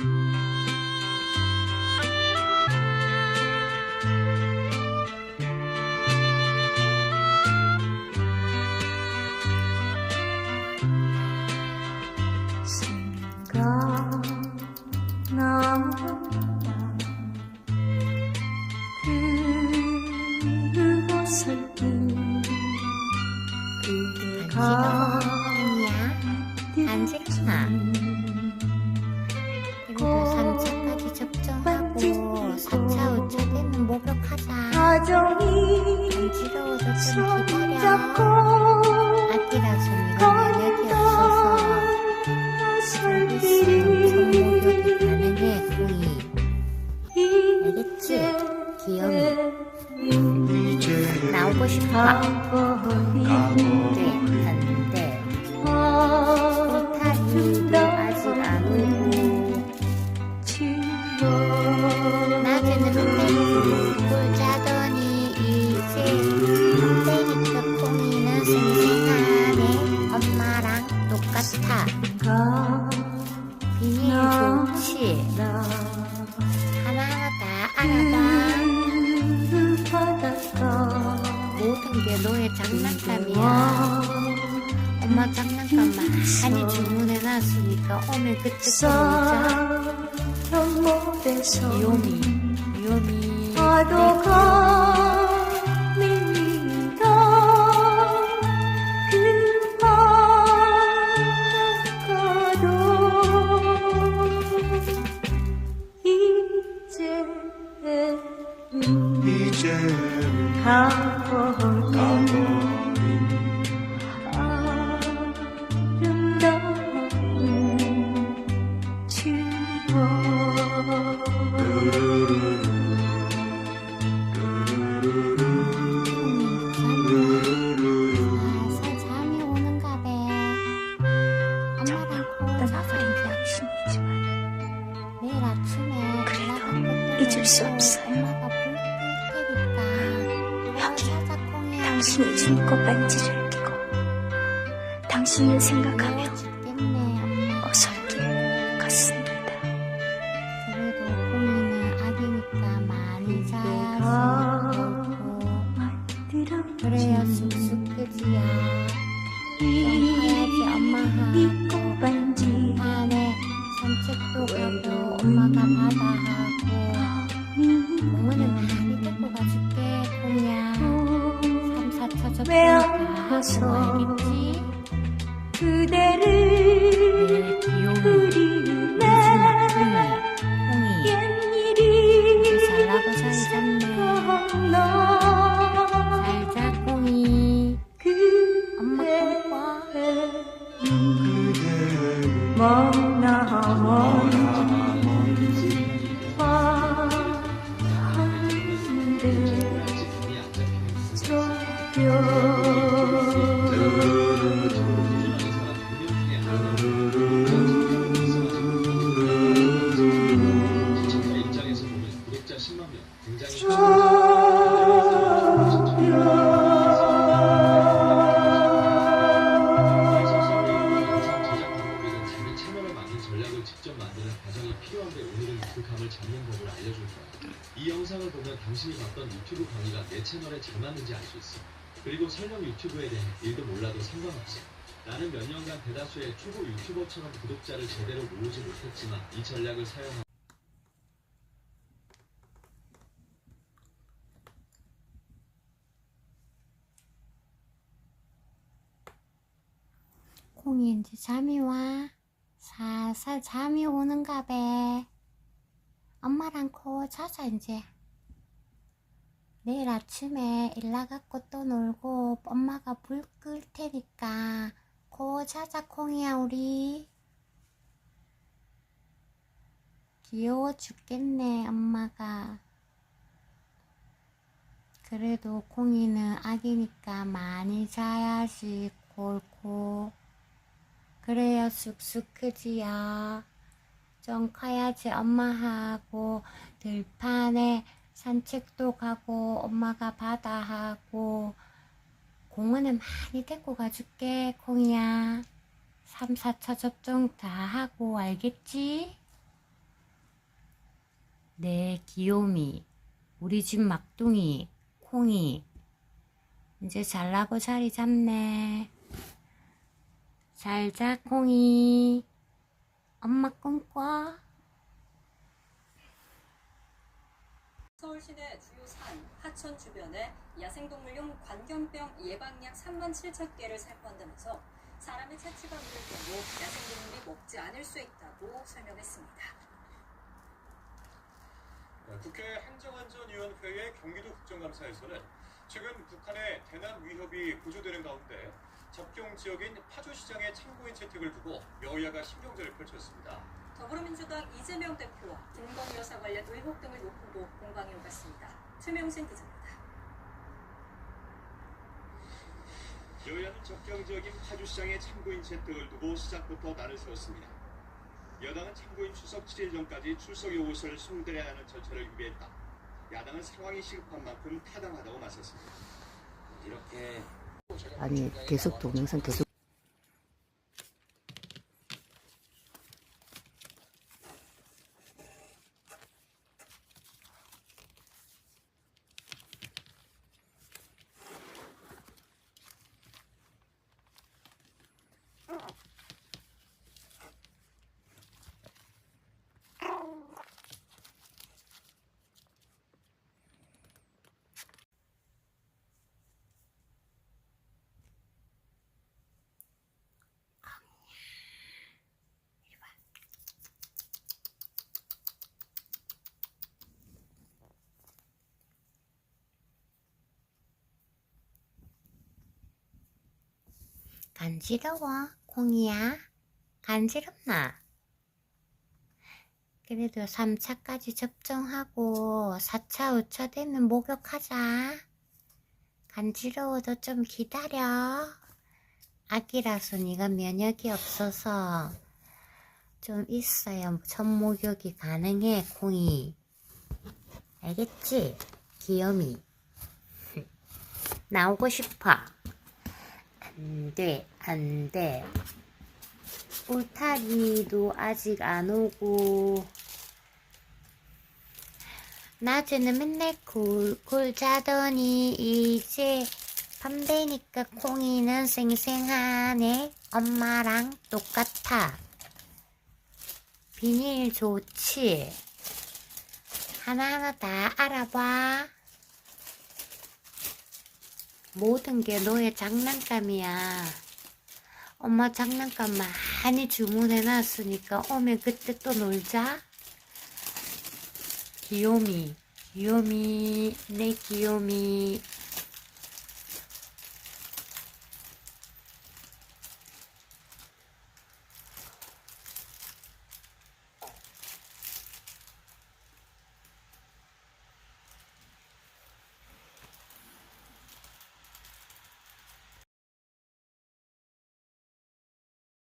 생 좀 기다려. 손잡고 아기라서 이거 면역이 없어서 서비스 엄청 목욕이 가능해, 거의. 알겠지? 귀염이. 나오고 싶어. 모든 게 너의 장난감이야 엄마 장난감 많이 주문해 놨으니까 오늘 그때 보자 귀요미 귀요미 가버린 당신이 준 꽃반지를 끼고 당신을 생각하며 어설길 갔습니다. 그래도 콩이는 아기니까 많이 그렇고 그래야 쑥쑥해지야. 해야지. 안에 산책도 가고 엄마가 바다 하고 공원은 많이 데리고 가줄게 콩이야. 3, 4차 접종 다 알겠지? 그대를 콩이 옛일이 콩이 엄마 그대 콩 봐. 그 보면 당신이 봤던 유튜브 강의가 내 채널에 잘 맞는지 알 수 있어. 그리고 설령 유튜브에 대해 일도 몰라도 상관없어. 나는 몇 년간 대다수의 초보 유튜버처럼 구독자를 제대로 모으지 못했지만 이 전략을 사용하 콩이 이제 잠이 와. 살살 잠이 오는가 봐. 엄마랑 코 자자 이제. 내일 아침에 일 나갔고 또 놀고 엄마가 불끌 테니까 코 자자 콩이야 우리. 귀여워 죽겠네 엄마가. 그래도 콩이는 아기니까 많이 자야지 골고. 그래야 쑥쑥 크지야. 좀 커야지 엄마하고 들판에 산책도 가고 엄마가 바다하고 공원에 많이 데리고 가줄게 콩이야. 3, 4차 접종 다 하고 알겠지? 내 귀요미, 우리 집 막둥이, 콩이. 이제 잘라고 자리 잡네. 잘 자, 콩이. 엄마 꿈꿔. 서울 시내 주요 산, 하천 주변에 야생동물용 관경병 예방약 3만 7천 개를 살포한다면서 사람의 채취가 물을 경우 야생동물이 먹지 않을 수 있다고 설명했습니다. 네, 국회 행정안전위원회의 경기도 국정감사에서는 최근 북한의 대남 위협이 고조되는 가운데 접경 지역인 파주시장의 참고인 채택을 두고 여야가 신경전을 펼쳤습니다. 더불어민주당 이재명 대표와 김건희 여사 관련 의혹 등을 놓고도 공방이 오갔습니다. 최명신 기자입니다. 여야는 지역인 파주시장의 참고인 채택을 두고 시작부터 날을 세웠습니다. 여당은 참고인 출석 7일 전까지 출석 요구서를 송달해야 하는 절차를 유배했다. 야당은 상황이 시급한 만큼 타당하다고 맞섰습니다. 이렇게 아니 계속 동영상 계속 간지러워, 콩이야. 간지럽나? 그래도 3차까지 접종하고 4차, 5차 되면 목욕하자. 간지러워도 좀 기다려. 아기라서 네가 면역이 없어서 좀 있어야 첫 목욕이 가능해, 콩이. 알겠지? 귀요미. 나오고 싶어. 안 돼, 안 돼. 울타리도 아직 안 오고. 낮에는 맨날 굴굴 자더니 이제 밤 되니까 콩이는 생생하네. 엄마랑 똑같아. 비닐 좋지? 하나하나 다 알아봐. 모든 게 너의 장난감이야. 엄마 장난감 많이 주문해 놨으니까 오면 그때 또 놀자. 귀요미, 귀요미, 내 귀요미.